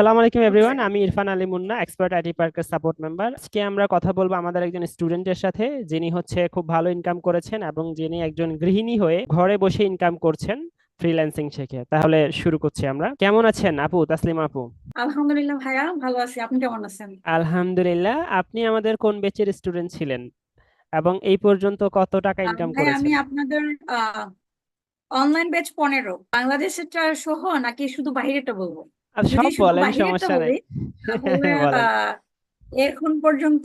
আসসালামু আলাইকুম এভরিওয়ান আমি ইরফান আলী মুন্না এক্সপার্ট আইটি পার্কের সাপোর্ট মেম্বার আজকে আমরা কথা বলব আমাদের একজন স্টুডেন্টের সাথে যিনি হচ্ছে খুব ভালো ইনকাম করেছেন এবং যিনি একজন গৃহিণী হয়ে ঘরে বসে ইনকাম করছেন ফ্রিল্যান্সিং শিখে। তাহলে শুরু করছি আমরা। কেমন আছেন আপু? তাসলিমা আপু। আলহামদুলিল্লাহ ভাইয়া ভালো আছি। আপনি কেমন আছেন? আলহামদুলিল্লাহ। আপনি আমাদের কোন ব্যাচের স্টুডেন্ট ছিলেন? এবং এই পর্যন্ত কত টাকা ইনকাম ভাই আমি আপনাদের অনলাইন ব্যাচ পনেরো। বাংলাদেশেরটা সহ নাকি শুধু বাইরেটা বলব? সব শুধু বলেন সমস্যা নেই। আহ, এখন পর্যন্ত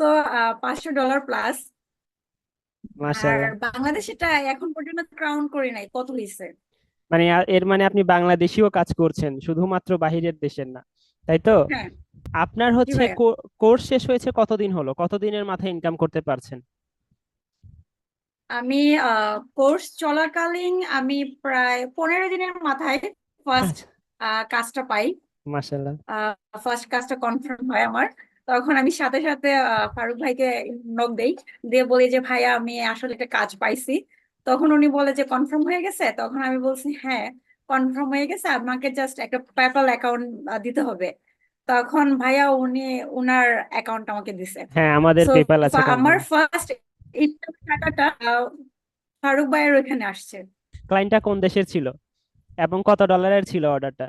পাঁচশো ডলার প্লাস। আর মাশাআল্লাহ বাংলাদেশেরটা এখন পর্যন্ত কাউন্ট করি নাই কত হয়েছে মানে এর মানে আপনি বাংলাদেশিও কাজ করছেন শুধুমাত্র বাহিরের দেশের না তাই তো? হ্যাঁ। আপনার হচ্ছে কোর্স শেষ হয়েছে কতদিন হলো? কতদিনের মাথায় ইনকাম করতে পারছেন? আমি কোর্স চলাকালীন আমি প্রায় পনেরো দিনের মাথায় ফার্স্ট আচ্ছা। কাজটা পাই। মাশাআল্লাহ। ফার্স্ট কাজটা কনফার্ম হয় আমার। তখন আমি সাথে সাথে ফারুক ভাইকে নক দেই। দিয়ে বলি যে ভাইয়া আমি আসলে একটা কাজ পাইছি। তখন উনি বলে যে কনফার্ম হয়ে গেছে? তখন আমি বলছি হ্যাঁ কনফার্ম হয়ে গেছে। আমাকে জাস্ট একটা পেপ্যাল অ্যাকাউন্ট দিতে হবে। তখন ভাইয়া উনি উনার অ্যাকাউন্ট আমাকে দিছে। হ্যাঁ আমাদের সো পেপাল আছে আমার ফার্স্ট টাকাটা ফারুক ভাইয়ের ওইখানে আসছে। ক্লায়েন্টটা কোন দেশের ছিল? এবং কত ডলারের ছিল অর্ডারটা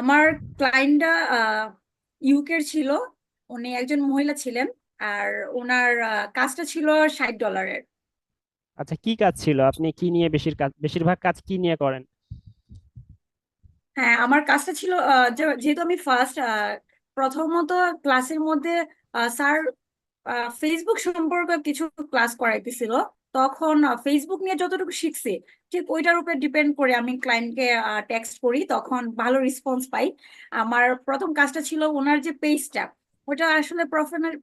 আমার ক্লায়েন্টটা ইউকের ছিল। উনি একজন মহিলা ছিলেন আর ওনার কাজটা ছিল ষাট ডলারের আচ্ছা কি কাজ ছিল? আপনি কি নিয়ে বেশির কাজ বেশিরভাগ কাজ কি নিয়ে করেন? হ্যাঁ আমার কাজটা ছিল যেহেতু আমি ফার্স্ট প্রথমত ক্লাসের মধ্যে স্যার ফেসবুক সম্পর্কে কিছু ক্লাস করাইতেছিল। তখন ফেসবুক নিয়ে যতটুকু শিখছি ঠিক ওইটার উপর ডিপেন্ড করে আমি ক্লায়েন্টকে টেক্সট করি তখন ভালো রেসপন্স পাই। আমার প্রথম কাজটা ছিল ওনার যে পেজটা ওটা আসলে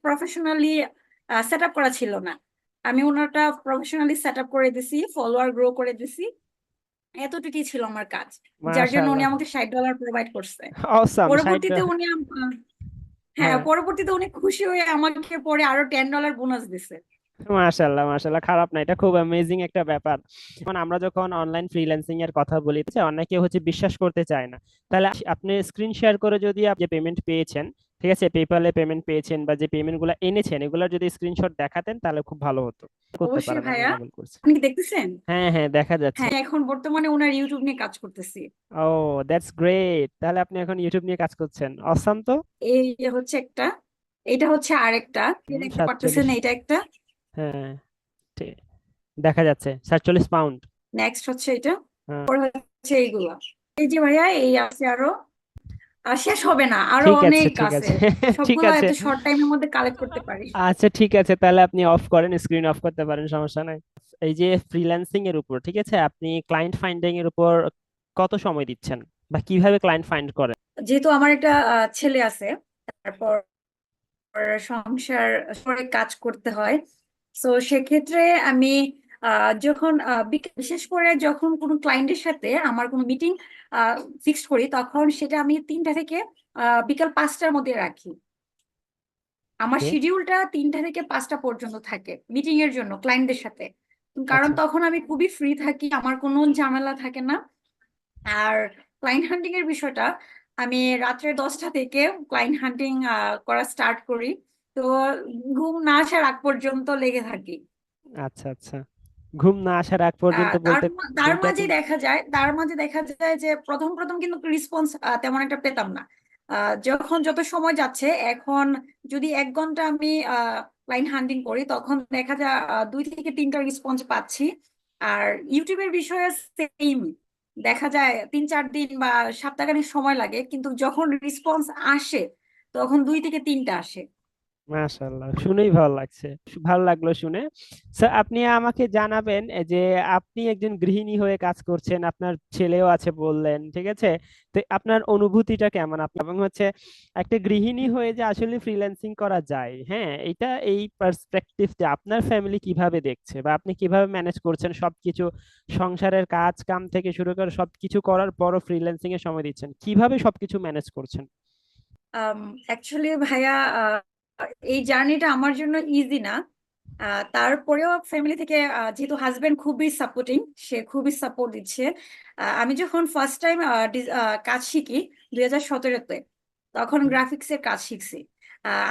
প্রফেশনালি সেট আপ করা ছিল না। আমি ওনারটা প্রফেশনালি সেট আপ করে দিছি ফলোয়ার গ্রো করে দিছি। এতটুকুই ছিল আমার কাজ যার জন্য উনি আমাকে ষাট ডলার প্রোভাইড করছে। পরবর্তীতে উনি হ্যাঁ হ্যাঁ। পরবর্তীতে উনি খুশি হয়ে আমাকে পরে আরও টেন ডলার বোনাস দিছে। মাশাল্লাহ মাশাল্লাহ খারাপ না এটা খুব অ্যামেজিং একটা ব্যাপার। এখন আমরা যখন অনলাইন ফ্রিল্যান্সিং এর কথা বলি অনেকে হচ্ছে বিশ্বাস করতে চায় না। তাহলে আপনি স্ক্রিন শেয়ার করে যদি আপনি পেমেন্ট পেয়েছেন ঠিক আছে? পেপ্যালে পেমেন্ট পেয়েছেন বা যে পেমেন্টগুলো এনেছেন এগুলোর যদি স্ক্রিনশট দেখাতেন তাহলে খুব ভালো হতো। অবশ্যই ভাইয়া। আপনি কি দেখতেছেন? হ্যাঁ হ্যাঁ দেখা যাচ্ছে। হ্যাঁ এখন বর্তমানে ওনার ইউটিউব নিয়ে কাজ করতেছি। ও দ্যাটস গ্রেট তাহলে আপনি এখন ইউটিউব নিয়ে কাজ করছেন। অসাম তো? এই হচ্ছে একটা এটা হচ্ছে আরেকটা। দেখতে পারতেছেন এটা একটা। হ্যাঁ দেখা যাচ্ছে। সাতচল্লিশ পাউন্ড নেক্সট হচ্ছে এটা হ্যাঁ। পরে হচ্ছে এইগুলা। এই যে ভাইয়া এই আছে আরও। আর শেষ হবে না। আরও অনেক আছে। সবগুলো এত শর্ট টাইমের মধ্যে কালেক্ট করতে পারি। আচ্ছা ঠিক আছে। তাহলে আপনি অফ করেন স্ক্রিন অফ করতে পারেন সমস্যা নাই। এই যে ফ্রিল্যান্সিং এর উপর ঠিক আছে? আপনি ক্লায়েন্ট ফাইন্ডিং এর উপর কত সময় দিচ্ছেন? বা কীভাবে ক্লায়েন্ট ফাইন্ড করেন? যেহেতু আমার একটা ছেলে আছে তারপর সংসার কাজ করতে হয়। তো সেক্ষেত্রে আমি আহ, যখন বিশেষ করে যখন কোনো ক্লায়েন্টের সাথে আমার কোনো মিটিং ফিক্সড করি তখন সেটা আমি তিনটা থেকে আহ, বিকাল পাঁচটার মধ্যে রাখি। আমার শিডিউলটা তিনটা থেকে পাঁচটা পর্যন্ত থাকে মিটিং এর জন্য ক্লায়েন্টদের সাথে। কারণ আচ্ছা। তখন আমি খুবই ফ্রি থাকি আমার কোনো ঝামেলা থাকে না। আর ক্লায়েন্ট হান্টিং এর বিষয়টা আমি রাত্রে দশটা থেকে ক্লায়েন্ট হান্টিং করা স্টার্ট করি। তো ঘুম না আসার আগ পর্যন্ত লেগে থাকি। আচ্ছা আচ্ছা। ঘুম না আসার আগ পর্যন্ত আহ, তার বলতে মা- তার মাঝে দেখা যায় তার মাঝে দেখা যায় যে প্রথম প্রথম কিন্তু রেসপন্স তেমন একটা পেতাম না। আহ, যখন যত সময় যাচ্ছে এখন যদি এক ঘণ্টা আমি ক্লায়েন্ট হান্টিং করি তখন দেখা যায় আহ, দুই থেকে তিনটা রেসপন্স পাচ্ছি। আর ইউটিউবের বিষয়ে সেম দেখা যায় তিন চার দিন বা সপ্তাহখানেক সময় লাগে কিন্তু যখন রেসপন্স আসে তখন দুই থেকে তিনটা আসে। মাশাআল্লাহ শুনেই ভালো লাগছে ভালো লাগল শুনে। স্যার আপনি আমাকে জানাবেন যে আপনি একজন গৃহিণী হয়ে কাজ করছেন আপনার ছেলেও আছে বললেন ঠিক আছে? তো আপনার অনুভূতিটা কেমন? এবং হচ্ছে একটা গৃহিণী হয়ে যে আসলে ফ্রিল্যান্সিং করা যায় হ্যাঁ? এটা এই পার্সপেক্টিভ যে আপনার ফ্যামিলি কীভাবে দেখছে? বা আপনি কীভাবে ম্যানেজ করছেন? সবকিছু সংসারের কাজ কাম থেকে শুরু করে সবকিছু করার পরও ফ্রিল্যান্সিং এ সময় দিচ্ছেন। কীভাবে সবকিছু ম্যানেজ করছেন? অ্যাকচুয়ালি ভাইয়া আহ, এই জার্নিটা আমার জন্য ইজি না। তারপরেও ফ্যামিলি থেকে যেহেতু হাজবেন্ড খুবই সাপোর্টিং সে খুবই সাপোর্ট দিচ্ছে। আহ, আমি যখন ফার্স্ট টাইম কাজ শিখি দুই হাজার সতেরোতে তখন গ্রাফিক্স এর কাজ শিখছি।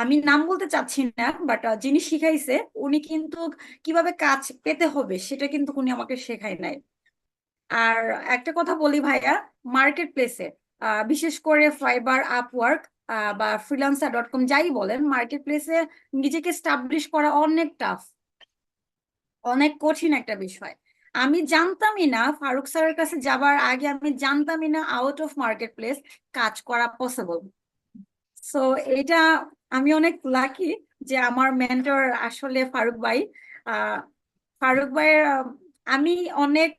আমি নাম বলতে চাচ্ছি না বাট যিনি শিখাইছে উনি কিন্তু কীভাবে কাজ পেতে হবে সেটা কিন্তু উনি আমাকে শেখায় নাই। আর একটা কথা বলি ভাইয়া মার্কেট প্লেসে বিশেষ করে ফাইবার আপওয়ার্ক বা ফ্রিল্যান্সার ডট কম যাই বলেন মার্কেট প্লেসে নিজেকে স্টাবলিশ করা অনেক টাফ অনেক কঠিন একটা বিষয়। আমি জানতামই না, ফারুক স্যারের কাছে যাবার আগে আমি জানতামই না আউট অফ মার্কেট প্লেস কাজ করা পসিবল সো এটা আমি অনেক লাকি যে আমার মেন্টর আসলে ফারুক ভাই। ফারুক ভাইয়ের, আমি অনেক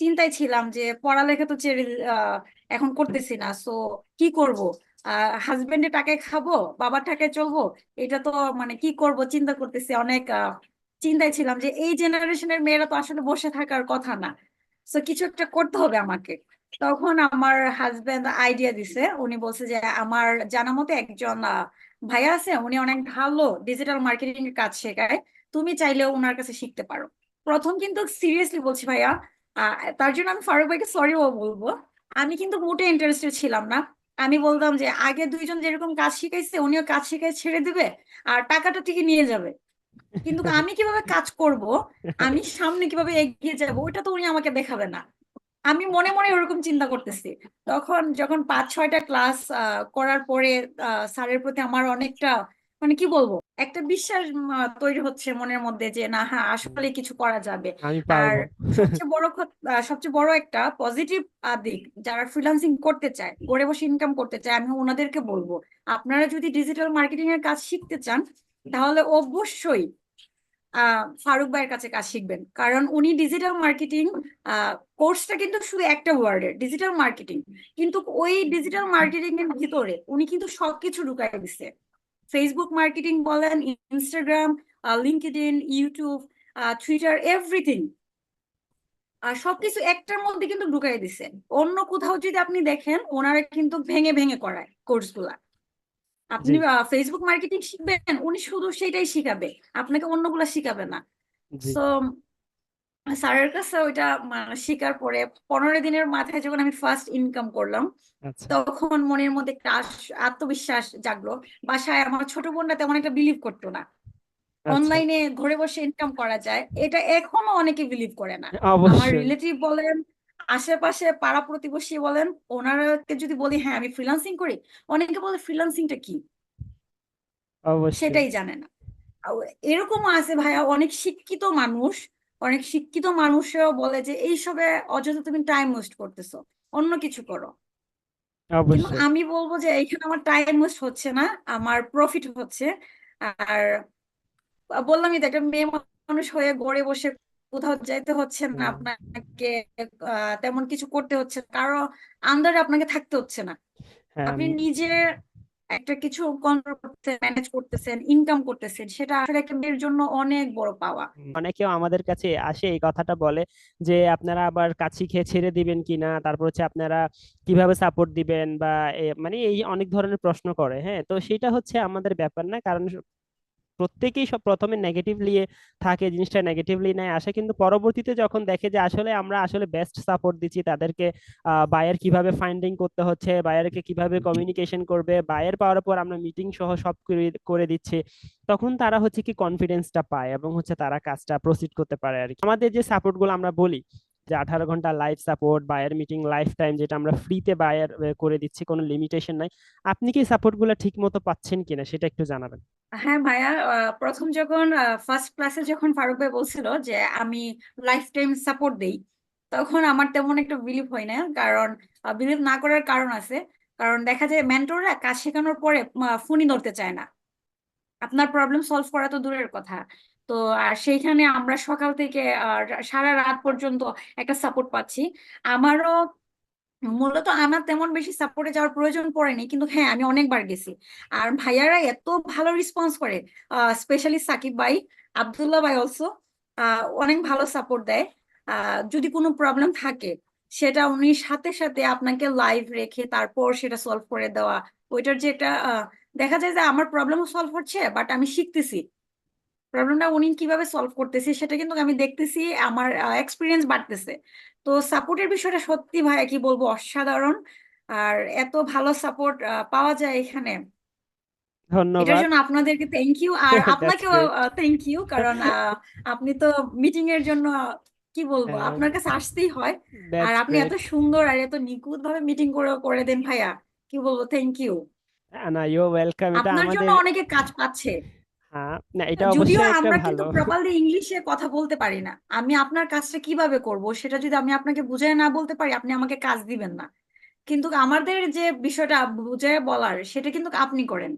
চিন্তায় ছিলাম যে পড়ালেখা তো এখন করতেছি না সো কি করব? হাজবেন্ডের টাকায় খাব, বাবার টাকায় চলবো, এটা তো মানে কি করব, চিন্তা করতেছি অনেক চিন্তায় ছিলাম যে এই জেনারেশনের মেয়েরা তো আসলে বসে থাকার কথা না। সো কিছু একটা করতে হবে আমাকে। তখন আমার হাজবেন্ড আইডিয়া দিছে। উনি বলছে যে, আমার জানা মতে একজন ভাইয়া আছে, উনি অনেক ভালো ডিজিটাল মার্কেটিং এর কাজ শেখায়। তুমি চাইলেও ওনার কাছে শিখতে পারো। প্রথম কিন্তু সিরিয়াসলি বলছি, ভাইয়া তার জন্য আমি ফারুক ভাইকে সরিও বলব। আমি কিন্তু মোটে ইন্টারেস্টেড ছিলাম না। আমি বলতাম যে, আগে দুইজন যেরকম কাজ শিখাইছে, উনিও কাজ শিখাই ছেড়ে দিবে আর টাকাটা ঠিকই নিয়ে যাবে। কিন্তু আমি কীভাবে কাজ করব, আমি সামনে কীভাবে এগিয়ে যাব ওটা তো উনি আমাকে দেখাবে না। আমি মনে মনে ওরকম চিন্তা করতেছি। তখন যখন পাঁচ, ছয়টা ক্লাস করার পরে স্যারের প্রতি আমার অনেকটা মানে কি বলব? একটা বিশ্বাস তৈরি হচ্ছে মনের মধ্যে যে না হ্যাঁ আসলে কিছু করা যাবে। আর সবচেয়ে বড় সবচেয়ে বড় একটা পজিটিভ দিক যারা ফ্রিল্যান্সিং করতে চায় ঘরে বসে ইনকাম করতে চায় আমি ওনাদেরকে বলব আপনারা যদি ডিজিটাল মার্কেটিং এর কাজ শিখতে চান তাহলে অবশ্যই আহ ফারুক ভাইয়ের কাছে কাজ শিখবেন। কারণ উনি ডিজিটাল মার্কেটিং কোর্সটা কিন্তু শুধু একটা ওয়ার্ডের ডিজিটাল মার্কেটিং কিন্তু ওই ডিজিটাল মার্কেটিং এর ভিতরে উনি কিন্তু সবকিছু ঢুকাই দিচ্ছে ফেসবুক মার্কেটিং বলেন Instagram LinkedIn YouTube Twitter everything আর সবকিছু একটার মধ্যে কিন্তু ঢুকাই দিছে। অন্য কোথাও যদি আপনি দেখেন ওনারা কিন্তু ভেঙে ভেঙে করায় কোর্সগুলা। আপনি ফেসবুক মার্কেটিং শিখবেন উনি শুধু সেটাই শিখাবে। আপনাকে অন্যগুলা শিখাবে না। সো স্যারের কাছে ওইটা মানে শেখার পরে পনেরো দিনের মাথায় যখন আমি ফার্স্ট ইনকাম করলাম আচ্ছা। তখন মনের মধ্যে একটা আত্মবিশ্বাস জাগলো। বাসায় আমার ছোট বোনরা তেমন একটা বিলিভ করতো না। আচ্ছা। অনলাইনে ঘরে বসে ইনকাম করা যায় এটা এখনও অনেকে বিলিভ করে না। আমার রিলেটিভ বলেন আশেপাশে পাড়া প্রতিবেশী বলেন ওনারাকে যদি বলি হ্যাঁ আমি ফ্রিলান্সিং করি অনেকে বলে ফ্রিল্যান্সিংটা কি? অবশ্যই। সেটাই জানে না। আর এরকমও আছে ভাইয়া অনেক শিক্ষিত মানুষ অনেক শিক্ষিত মানুষও বলে যে এইসবে অযথা তুমি টাইম ওয়েস্ট করতেছো। অন্য কিছু করো। আমি বলব যে এইখানে আমার টাইম ওয়েস্ট হচ্ছে না আমার প্রফিট হচ্ছে। আর বললামই তো একটা মেয়ে মানুষ হয়ে গড়ে বসে কোথাও যাইতে হচ্ছে না আপনাকে তেমন কিছু করতে হচ্ছে কারও আন্দারে আপনাকে থাকতে হচ্ছে না। হ্যাঁ আপনি আমি নিজে একটা কিছু কন্ট্রোল করতেছেন ম্যানেজ করতেছেন ইনকাম করতেছেন, সেটা আসলে একটা মেয়ের জন্য অনেক বড় পাওয়া। অনেকেও আমাদের কাছে আসে এই কথাটা বলে যে, আপনারা আবার কাছি খেয়ে ছেড়ে দিবেন কিনা? তারপর হচ্ছে আপনারা কীভাবে সাপোর্ট দিবেন? বা মানে এই অনেক ধরনের প্রশ্ন করে হ্যাঁ? তো সেটা হচ্ছে আমাদের ব্যাপার না। কারণ প্রত্যেকেই সব প্রথমে নেগেটিভলি থাকে জিনিসটা নেগেটিভলি নেয়। আসে কিন্তু পরবর্তীতে যখন দেখে যে আসলে আমরা আসলে বেস্ট সাপোর্ট দিচ্ছি তাদেরকে বায়ার কীভাবে ফাইন্ডিং করতে হচ্ছে বায়ারকে কীভাবে কমিউনিকেশন করবে বায়ার পাওয়ার পর আমরা মিটিং সহ সব করে- দিচ্ছি তখন তারা হচ্ছে কি কনফিডেন্সটা পায় এবং হচ্ছে তারা কাজটা প্রসিড করতে পারে আর কি। আমাদের যে সাপোর্টগুলো আমরা বলি যে আঠারো ঘণ্টা live support buyer meeting life time যেটা আমরা ফ্রিতে বায়ার করে দিচ্ছি কোনো লিমিটেশন নাই। আপনি কি সাপোর্টগুলো ঠিক মতো পাচ্ছেন কিনা সেটা একটু জানাবেন। হ্যাঁ ভাইয়া প্রথম যখন ফার্স্ট ক্লাসে যখন ফারুক ভাই বলছিল যে আমি লাইফ টাইম সাপোর্ট দেই, তখন আমার তেমন একটা বিলিভ হয় না। কারণ বিলিভ না করার কারণ আছে। কারণ দেখা যায় মেন্টররা কাজ শেখানোর পরে ফোনই ধরতে চায় না। আপনার প্রবলেম সলভ করা তো দূরের কথা। তো, আর সেইখানে আমরা সকাল থেকে সারা রাত পর্যন্ত একটা সাপোর্ট পাচ্ছি। আমারও মূলত আমার তেমন বেশি সাপোর্টে যাওয়ার প্রয়োজন পড়েনি, কিন্তু হ্যাঁ আমি অনেকবার গেছি। আর ভাইয়ারা এত ভালো রেসপন্স করে স্পেশালি সাকিব ভাই, আব্দুল্লাহ ভাই অলসো অনেক ভালো সাপোর্ট দেয়। যদি কোনো প্রবলেম থাকে, সেটা উনি সাথে সাথে আপনাকে লাইভ রেখে তারপর সেটা সলভ করে দেওয়া, ওইটার যে একটা দেখা যায় যে আমার প্রবলেম সলভ হচ্ছে বাট আমি শিখতেছি। প্রবলেমটা উনি কীভাবে সলভ করতেছে সেটা কিন্তু আমি দেখতেছি আমার এক্সপিরিয়েন্স বাড়তেছে। তো সাপোর্টের বিষয়টা সত্যি ভাইয়া কি বলব অসাধারণ। আর এত ভালো সাপোর্ট পাওয়া যায় এখানে। এটার ধন্যবাদ। জন্য আপনাদেরকে থ্যাংক ইউ আর আপনাকেও থ্যাংক ইউ কারণ আপনি তো মিটিং এর জন্য কি বলব হ্যাঁ। আপনার কাছে আসতেই হয়। আর আপনি এত সুন্দর আর এত নিখুঁত ভাবে মিটিং করে করে দেন ভাইয়া। কি বলব থ্যাংক ইউ না ইউ ওয়েলকাম এটা আপনার জন্য অনেকে কাজ পাচ্ছে। হ্যাঁ না এটা যদিও অবশ্যই একটা আমরা কিন্তু প্রপারলি ইংলিশে কথা বলতে পারি না। আমি আপনার কাজটা কীভাবে করব সেটা যদি আমি আপনাকে বুঝায় না বলতে পারি আপনি আমাকে কাজ দিবেন না। কিন্তু আমাদের যে বিষয়টা বুঝায় বলার সেটা কিন্তু আপনি করেন।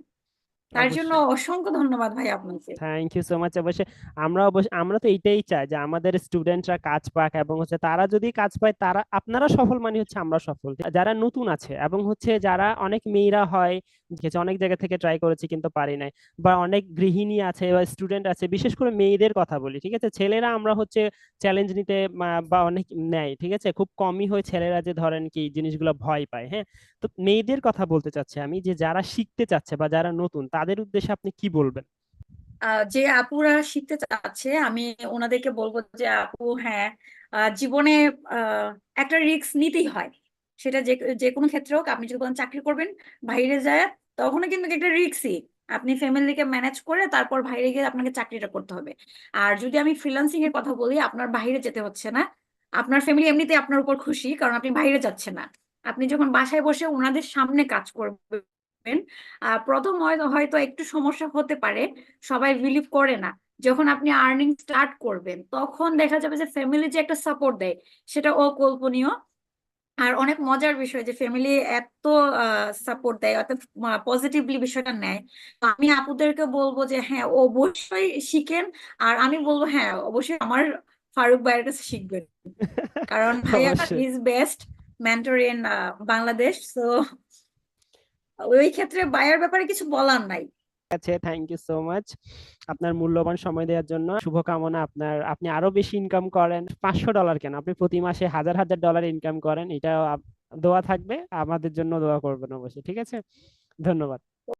তার জন্য অবশ্যই অসংখ্য ধন্যবাদ ভাই আপনাকে। থ্যাংক ইউ সো মাচ অবশ্যই। আমরা অবশ্য আমরা তো এটাই চাই যে আমাদের স্টুডেন্টরা কাজ পাক এবং হচ্ছে তারা যদি কাজ পায় তারা আপনারা সফল মানে হচ্ছে আমরা সফল। যারা নতুন আছে এবং হচ্ছে যারা অনেক মেয়েরা হয় দেখেছি অনেক জায়গা থেকে ট্রাই করেছি কিন্তু পারি নাই বা অনেক গৃহিণী আছে বা স্টুডেন্ট আছে বিশেষ করে মেয়েদের কথা বলি ঠিক আছে? ছেলেরা আমরা হচ্ছে চ্যালেঞ্জ নিতে বা অনেক নেয় ঠিক আছে? খুব কমই হয় ছেলেরা যে ধরেন কি জিনিসগুলো ভয় পায় হ্যাঁ? তো মেয়েদের কথা বলতে চাচ্ছি আমি যে যারা শিখতে চাচ্ছে বা যারা নতুন তাদের উদ্দেশ্যে আপনি কি বলবেন? যে আপুরা শিখতে চাচ্ছে, আমি ওনাদেরকে বলব যে, আপু হ্যাঁ জীবনে একটা রিস্ক নিতেই হয়। সেটা যে যে কোনো ক্ষেত্রে হোক, আপনি যখন চাকরি করবেন, বাইরে যায়, তখনও কিন্তু একটা রিস্কই। আপনি ফ্যামিলিকে ম্যানেজ করে তারপর বাইরে গিয়ে আপনাকে চাকরিটা করতে হবে। আর যদি আমি ফ্রিল্যান্সিং এর কথা বলি, আপনার বাইরে যেতে হচ্ছে না। আপনার ফ্যামিলি এমনিতেই আপনার উপর খুশি, কারণ আপনি বাইরে যাচ্ছেন না। আপনি যখন বাসায় বসে ওনাদের সামনে কাজ করবেন প্রথম হয়তো হয়তো একটু সমস্যা হতে পারে সবাই বিলিভ করে না। যখন আপনি আর্নিং স্টার্ট করবেন তখন দেখা যাবে যে ফ্যামিলি যে একটা সাপোর্ট দেয় সেটা অকল্পনীয়। আর অনেক মজার বিষয় যে ফ্যামিলি এত সাপোর্ট দেয় অত পজিটিভলি বিষয়টা নেয়। তো আমি আপুদেরকে বলব যে হ্যাঁ অবশ্যই শিখেন। আর আমি বলব হ্যাঁ অবশ্যই আমার ফারুক ভাইয়ের কাছে শিখবেন। কারণ ভাইয়া is best mentor in Bangladesh. তো ওই ক্ষেত্রে বায়ার ব্যাপারে কিছু বলার নাই। আছে থ্যাংক ইউ সো মাচ আপনার মূল্যবান সময় দেওয়ার জন্য শুভকামনা আপনার। আপনি আরও বেশি ইনকাম করেন, পাঁচশো ডলার কেন? আপনি প্রতি মাসে হাজার হাজার ডলার ইনকাম করেন এটা দোয়া থাকবে, আমাদের জন্য দোয়া করবেন অবশ্যই, ঠিক আছে? ধন্যবাদ।